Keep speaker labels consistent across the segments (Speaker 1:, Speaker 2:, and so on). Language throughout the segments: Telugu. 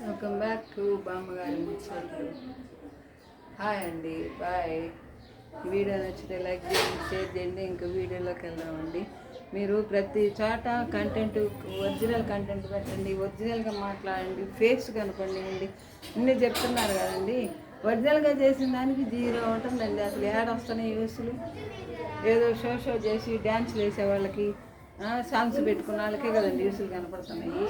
Speaker 1: వెల్కమ్ బ్యాక్ టు బామ్మగారి ముచ్చట్లు హాయ్ అండి బాయ్ వీడియో నచ్చితే లైక్ చేయండి షేర్ చేయండి ఇంకా వీడియోలోకి వెళ్దామండి మీరు ప్రతి చోట కంటెంట్ ఒరిజినల్ కంటెంట్ పెట్టండి ఒరిజినల్గా మాట్లాడండి ఫేస్ కనపండి అన్నీ చెప్తున్నారు కదండి. ఒరిజినల్గా చేసిన దానికి జీరో ఉంటుందండి. అసలు ఏడొస్తున్నాయి యూస్లు ఏదో షో షో చేసి డ్యాన్స్లు వేసే వాళ్ళకి సాంగ్స్ పెట్టుకున్న వాళ్ళకే కదండి యూస్లు కనపడుతున్నాయి.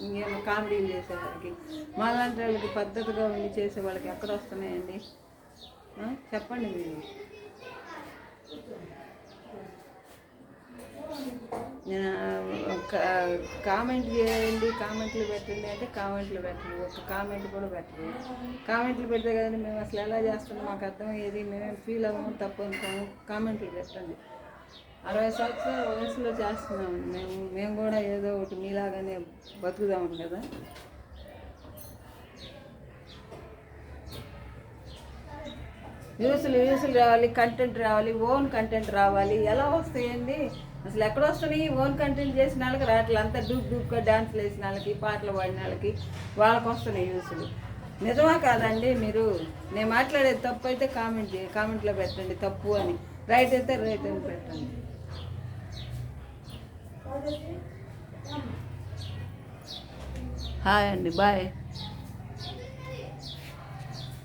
Speaker 1: ఇంకేమో కామెడీలు చేసేవాళ్ళకి. మాలాంటి వాళ్ళకి పద్ధతిగా ఉండి చేసే వాళ్ళకి ఎక్కడ వస్తున్నాయండి? చెప్పండి మీరు. ఒక కామెంట్ చేయండి కామెంట్లు పెట్టండి అంటే కామెంట్లు పెట్టండి. ఒక కామెంట్ కూడా పెట్టండి. కామెంట్లు పెడితే కదండి మేము అసలు ఎలా చేస్తున్నాం? మాకు అర్థమయ్యేది మేమేం ఫీల్ అవ్వము తప్పు అనుకోము. కామెంట్లు పెట్టండి. అరవై సంవత్సరాల వయసులో చేస్తున్నాం. మేము మేము కూడా ఏదో ఒకటి మీలాగానే బతుకుదాం కదా. వ్యూస్లు వ్యూస్లు రావాలి కంటెంట్ రావాలి ఓన్ కంటెంట్ రావాలి. ఎలా వస్తాయండి? అసలు ఎక్కడ వస్తున్నాయి? ఓన్ కంటెంట్ చేసిన వాళ్ళకి రావట్లేదు అంతా డూప్ డూప్గా డాన్స్లు వేసిన వాళ్ళకి పాటలు పాడిన వాళ్ళకి వాళ్ళకి వస్తున్నాయి వ్యూస్లు నిజమా కాదండి మీరు? నేను మాట్లాడేది తప్పు అయితే కామెంట్ కామెంట్లో పెట్టండి. తప్పు అని. రైట్ అయితే రైట్ అని పెట్టండి. హాయ్ అండి బాయ్